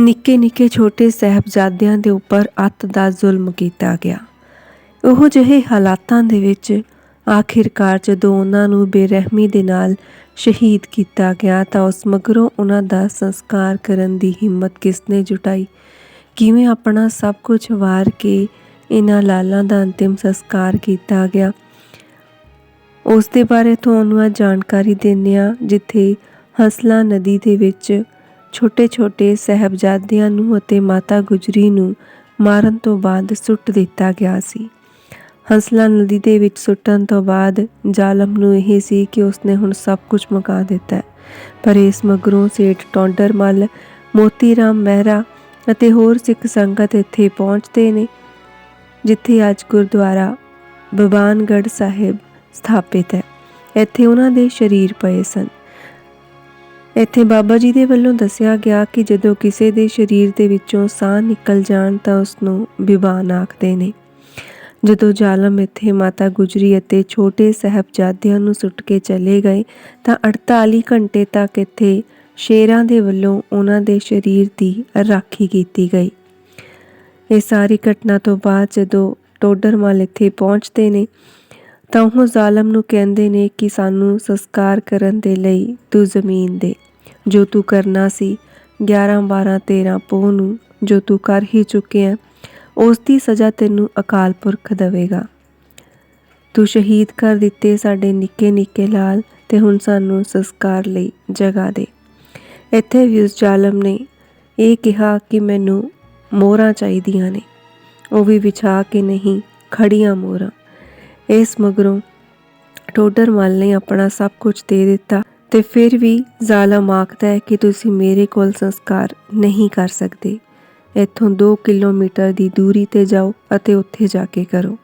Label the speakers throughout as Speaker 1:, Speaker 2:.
Speaker 1: ਨਿੱਕੇ ਨਿੱਕੇ ਛੋਟੇ ਸਾਹਿਬਜ਼ਾਦਿਆਂ ਦੇ ਉੱਪਰ ਅੱਤ ਦਾ ਜ਼ੁਲਮ ਕੀਤਾ ਗਿਆ। ਉਹ ਜਿਹੇ ਹਾਲਾਤਾਂ ਦੇ ਵਿੱਚ ਆਖਿਰਕਾਰ ਜਦੋਂ ਉਹਨਾਂ ਨੂੰ ਬੇਰਹਿਮੀ ਦੇ ਨਾਲ ਸ਼ਹੀਦ ਕੀਤਾ ਗਿਆ ਤਾਂ ਉਸ ਮਗਰੋਂ ਉਹਨਾਂ ਦਾ ਸੰਸਕਾਰ ਕਰਨ ਦੀ ਹਿੰਮਤ ਕਿਸ ਨੇ ਜੁਟਾਈ? ਕਿਵੇਂ ਆਪਣਾ ਸਭ ਕੁਝ ਵਾਰ ਕੇ ਇਹਨਾਂ ਲਾਲਾਂ ਦਾ ਅੰਤਿਮ ਸੰਸਕਾਰ ਕੀਤਾ ਗਿਆ? ਉਸ ਦੇ ਬਾਰੇ ਤੁਹਾਨੂੰ ਅੱਜ ਜਾਣਕਾਰੀ ਦਿੰਦੇ ਹਾਂ, ਜਿੱਥੇ ਹਸਲਾ ਨਦੀ ਦੇ ਵਿੱਚ ਛੋਟੇ-ਛੋਟੇ ਸਹਿਬਜ਼ਾਦਿਆਂ ਨੂੰ ਅਤੇ ਮਾਤਾ ਗੁਜਰੀ ਨੂੰ ਮਾਰਨ ਤੋਂ ਬਾਅਦ ਸੁੱਟ ਦਿੱਤਾ ਗਿਆ ਸੀ। ਹੰਸਲਾ ਨਦੀ ਦੇ ਵਿੱਚ ਸੁੱਟਣ ਤੋਂ ਬਾਅਦ ਜ਼ਾਲਮ ਨੂੰ ਇਹ ਸੀ ਕਿ ਉਸਨੇ ਹੁਣ ਸਭ ਕੁਝ ਮੁਕਾ ਦਿੱਤਾ ਪਰ ਇਸ ਮਗਰੋਂ ਸੇਠ ਟੌਂਡਰ ਮੱਲ ਮੋਤੀ ਰਾਮ ਮਹਿਰਾ ਅਤੇ ਹੋਰ ਸਿੱਖ ਸੰਗਤ ਇੱਥੇ ਪਹੁੰਚਦੇ ਨੇ, ਜਿੱਥੇ ਅੱਜ ਗੁਰਦੁਆਰਾ ਬਬਾਨਗੜ ਸਾਹਿਬ ਸਥਾਪਿਤ ਹੈ। ਇੱਥੇ ਉਹਨਾਂ ਦੇ ਸ਼ਰੀਰ ਪਏ ਸਨ। ਇੱਥੇ ਬਾਬਾ ਜੀ ਦੇ ਵੱਲੋਂ ਦੱਸਿਆ ਗਿਆ ਕਿ ਜਦੋਂ ਕਿਸੇ ਦੇ ਸਰੀਰ ਦੇ ਵਿੱਚੋਂ ਸਾਹ ਨਿਕਲ ਜਾਣ ਤਾਂ ਉਸ ਨੂੰ ਬਿਬਾਨ ਆਖਦੇ ਨੇ। ਜਦੋਂ ਜ਼ਾਲਮ ਇੱਥੇ ਮਾਤਾ ਗੁਜਰੀ ਅਤੇ ਛੋਟੇ ਸਹਿਬਜ਼ਾਦਿਆਂ ਨੂੰ ਸੁੱਟ ਕੇ ਚਲੇ ਗਏ ਤਾਂ 48 ਘੰਟੇ ਤੱਕ ਇੱਥੇ ਸ਼ੇਰਾਂ ਦੇ ਵੱਲੋਂ ਉਹਨਾਂ ਦੇ ਸਰੀਰ ਦੀ ਰਾਖੀ ਕੀਤੀ ਗਈ। ਇਹ ਸਾਰੀ ਘਟਨਾ ਤੋਂ ਬਾਅਦ ਜਦੋਂ ਟੋਡਰਮਲ ਇੱਥੇ ਪਹੁੰਚਦੇ ਨੇ ਤਾਂ ਉਹ ਜ਼ਾਲਮ ਨੂੰ ਕਹਿੰਦੇ ਨੇ ਕਿ ਸਾਨੂੰ ਸੰਸਕਾਰ ਕਰਨ ਦੇ ਲਈ ਤੂੰ ਜ਼ਮੀਨ ਦੇ। ਜੋ ਤੂੰ ਕਰਨਾ ਸੀ 11 12 13 ਪੋਹ ਨੂੰ ਜੋ ਤੂੰ ਕਰ ਹੀ ਚੁੱਕਿਆ, ਉਸ ਦੀ ਸਜ਼ਾ ਤੈਨੂੰ ਅਕਾਲ ਪੁਰਖ ਦੇਵੇਗਾ। ਤੂੰ ਸ਼ਹੀਦ ਕਰ ਦਿੱਤੇ ਸਾਡੇ ਨਿੱਕੇ ਨਿੱਕੇ ਲਾਲ ਤੇ ਹੁਣ ਸਾਨੂੰ ਸੰਸਕਾਰ ਲਈ ਜਗ੍ਹਾ ਦੇ। ਇੱਥੇ ਵੀ ਉਸ ਜ਼ਾਲਮ ਨੇ ਇਹ ਕਿਹਾ ਕਿ ਮੈਨੂੰ ਮੋਹਰਾਂ ਚਾਹੀਦੀਆਂ ਨੇ। ਉਹ ਵੀ ਵਿਛਾ ਕੇ ਨਹੀਂ ਖੜੀਆਂ ਮੋਹਰਾਂ। ਇਸ ਮਗਰੋਂ ਟੋਡਰ ਮਲ ਨੇ ਆਪਣਾ ਸਭ ਕੁਝ ਦੇ ਦਿੱਤਾ। ਤੇ ਫਿਰ ਵੀ ਜ਼ਾਲਮ ਆਖਦਾ ਹੈ ਕਿ ਤੁਸੀਂ ਮੇਰੇ ਕੋਲ ਸੰਸਕਾਰ ਨਹੀਂ ਕਰ ਸਕਦੇ। ਇੱਥੋਂ 2 ਕਿਲੋਮੀਟਰ ਦੀ ਦੂਰੀ ਤੇ ਜਾਓ ਅਤੇ ਉੱਥੇ ਜਾ ਕੇ ਕਰੋ,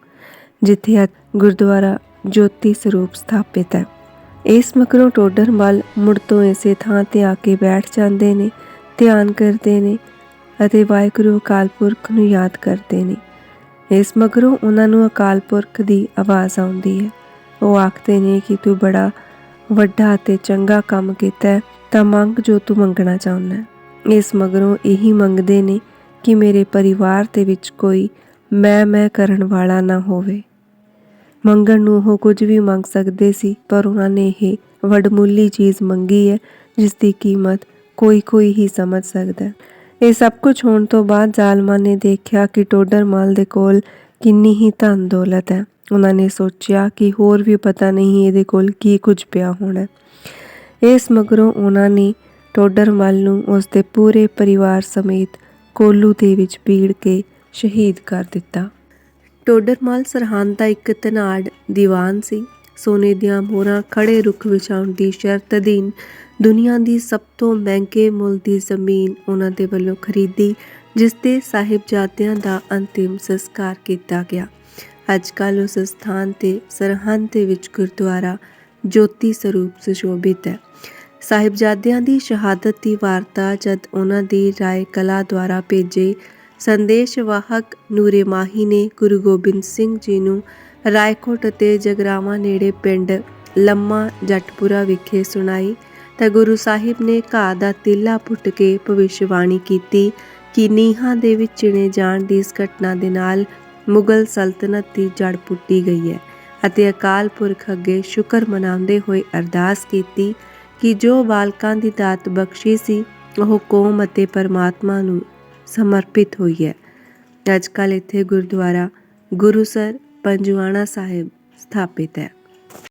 Speaker 1: ਜਿੱਥੇ ਅੱਜ ਗੁਰਦੁਆਰਾ ਜੋਤੀ ਸਰੂਪ ਸਥਾਪਿਤ ਹੈ। ਇਸ ਮਗਰੋਂ ਟੋਡਰ ਮਲ ਮੁੜ ਤੋਂ ਇਸੇ ਥਾਂ ਤੇ ਆ ਕੇ ਬੈਠ ਜਾਂਦੇ ਨੇ, ਧਿਆਨ ਕਰਦੇ ਨੇ ਅਤੇ ਵਾਹਿਗੁਰੂ ਅਕਾਲ ਪੁਰਖ ਨੂੰ ਯਾਦ ਕਰਦੇ ਨੇ। ਇਸ ਮਗਰੋਂ ਉਹਨਾਂ ਨੂੰ ਅਕਾਲ ਪੁਰਖ ਦੀ ਆਵਾਜ਼ ਆਉਂਦੀ ਹੈ। ਉਹ ਆਖਦੇ ਨੇ ਕਿ ਤੂੰ ਬੜਾ ਵੱਡਾ ਅਤੇ ਚੰਗਾ ਕੰਮ ਕੀਤਾ ਤਾਂ ਮੰਗ ਜੋ ਤੂੰ ਮੰਗਣਾ ਚਾਹੁੰਦਾ ਇਸ ਮਗਰੋਂ ਇਹੀ ਮੰਗਦੇ ਨੇ ਕਿ ਮੇਰੇ ਪਰਿਵਾਰ ਦੇ ਵਿੱਚ ਕੋਈ ਮੈਂ ਮੈਂ ਕਰਨ ਵਾਲਾ ਨਾ ਹੋਵੇ। ਮੰਗਣ ਨੂੰ ਉਹ ਕੁਝ ਵੀ ਮੰਗ ਸਕਦੇ ਸੀ, ਪਰ ਉਹਨਾਂ ਨੇ ਇਹ ਵਡਮੁੱਲੀ ਚੀਜ਼ ਮੰਗੀ ਹੈ, ਜਿਸ ਦੀ ਕੀਮਤ ਕੋਈ ਕੋਈ ਹੀ ਸਮਝ ਸਕਦਾ ਇਹ ਸਭ ਕੁਝ ਹੋਣ ਤੋਂ ਬਾਅਦ ਜ਼ਾਲਮਾਂ ਨੇ ਦੇਖਿਆ ਕਿ ਟੋਡਰ ਮਾਲ ਦੇ ਕੋਲ ਕਿੰਨੀ ਹੀ ਧਨ ਦੌਲਤ ਹੈ। ਉਹਨਾਂ ਨੇ ਸੋਚਿਆ ਕਿ ਹੋਰ ਵੀ ਪਤਾ ਨਹੀਂ ਇਹਦੇ ਕੋਲ ਕੀ ਕੁਝ ਪਿਆ ਹੋਣਾ। ਇਸ ਮਗਰੋਂ ਉਹਨਾਂ ਨੇ ਟੋਡਰਮਲ ਨੂੰ ਉਸ ਦੇ ਪੂਰੇ ਪਰਿਵਾਰ ਸਮੇਤ ਕੋਲੂ ਦੇ ਵਿੱਚ ਪੀੜ ਕੇ ਸ਼ਹੀਦ ਕਰ ਦਿੱਤਾ। ਟੋਡਰਮਲ ਸਰਹੰਦ ਦਾ ਇੱਕ ਧਨਾੜ ਦੀਵਾਨ ਸੀ। ਸੋਨੇ ਦੀਆਂ ਮੋਹਰਾਂ ਖੜੇ ਰੁੱਖ ਵਿਛਾਉਣ ਦੀ ਸ਼ਰਤ ਅਧੀਨ ਦੁਨੀਆ ਦੀ ਸਭ ਤੋਂ ਮਹਿੰਗੇ ਮੁੱਲ ਦੀ ਜ਼ਮੀਨ ਉਹਨਾਂ ਦੇ ਵੱਲੋਂ ਖਰੀਦੀ, ਜਿਸ ਤੇ ਸਾਹਿਬਜ਼ਾਦਿਆਂ ਦਾ ਅੰਤਿਮ ਸੰਸਕਾਰ ਕੀਤਾ ਗਿਆ। ਅੱਜ ਕੱਲ੍ਹ ਉਸ ਸਥਾਨ ਤੇ, ਸਰਹੰਦ ਦੇ ਵਿੱਚ ਗੁਰਦੁਆਰਾ ਜੋਤੀ ਸਰੂਪ ਸੁਸ਼ੋਭਿਤ ਹੈ। ਸਾਹਿਬਜ਼ਾਦਿਆਂ ਦੀ ਸ਼ਹਾਦਤ ਦੀ ਵਾਰਤਾ ਜਦ ਉਹਨਾਂ ਦੀ ਰਾਏ ਕਲਾ ਦੁਆਰਾ ਭੇਜੇ ਸੰਦੇਸ਼ ਵਾਹਕ ਨੂਰੇ ਮਾਹੀ ਨੇ ਗੁਰੂ ਗੋਬਿੰਦ ਸਿੰਘ ਜੀ ਨੂੰ ਰਾਏਕੋਟ ਅਤੇ ਜਗਰਾਵਾਂ ਨੇੜੇ ਪਿੰਡ ਲੰਮਾ ਜੱਟਪੁਰਾ ਵਿਖੇ ਸੁਣਾਈ ਤਾਂ ਗੁਰੂ ਸਾਹਿਬ ਨੇ ਘਾਹ ਦਾ ਤਿੱਲਾ ਪੁੱਟ ਕੇ ਭਵਿਸ਼ਵਾਣੀ ਕੀਤੀ ਕਿ ਨੀਹਾਂ ਦੇ ਵਿੱਚ ਚਿਣੇ ਜਾਣ ਦੀ ਇਸ ਘਟਨਾ ਦੇ ਨਾਲ ਮੁਗਲ ਸਲਤਨਤ ਦੀ ਜੜ ਪੁੱਟੀ ਗਈ ਹੈ ਅਤੇ ਅਕਾਲ ਪੁਰਖ ਅੱਗੇ ਸ਼ੁਕਰ ਮਨਾਉਂਦੇ ਹੋਏ ਅਰਦਾਸ ਕੀਤੀ ਕਿ ਜੋ ਬਾਲਕਾਂ ਦੀ ਦਾਤ ਬਖਸ਼ੀ ਸੀ, ਉਹ ਕੌਮ ਅਤੇ ਪਰਮਾਤਮਾ ਨੂੰ ਸਮਰਪਿਤ ਹੋਈ ਹੈ। ਅੱਜ ਕੱਲ੍ਹ ਇੱਥੇ ਗੁਰਦੁਆਰਾ ਗੁਰੂਸਰ ਪੰਜਵਾਣਾ ਸਾਹਿਬ ਸਥਾਪਿਤ ਹੈ।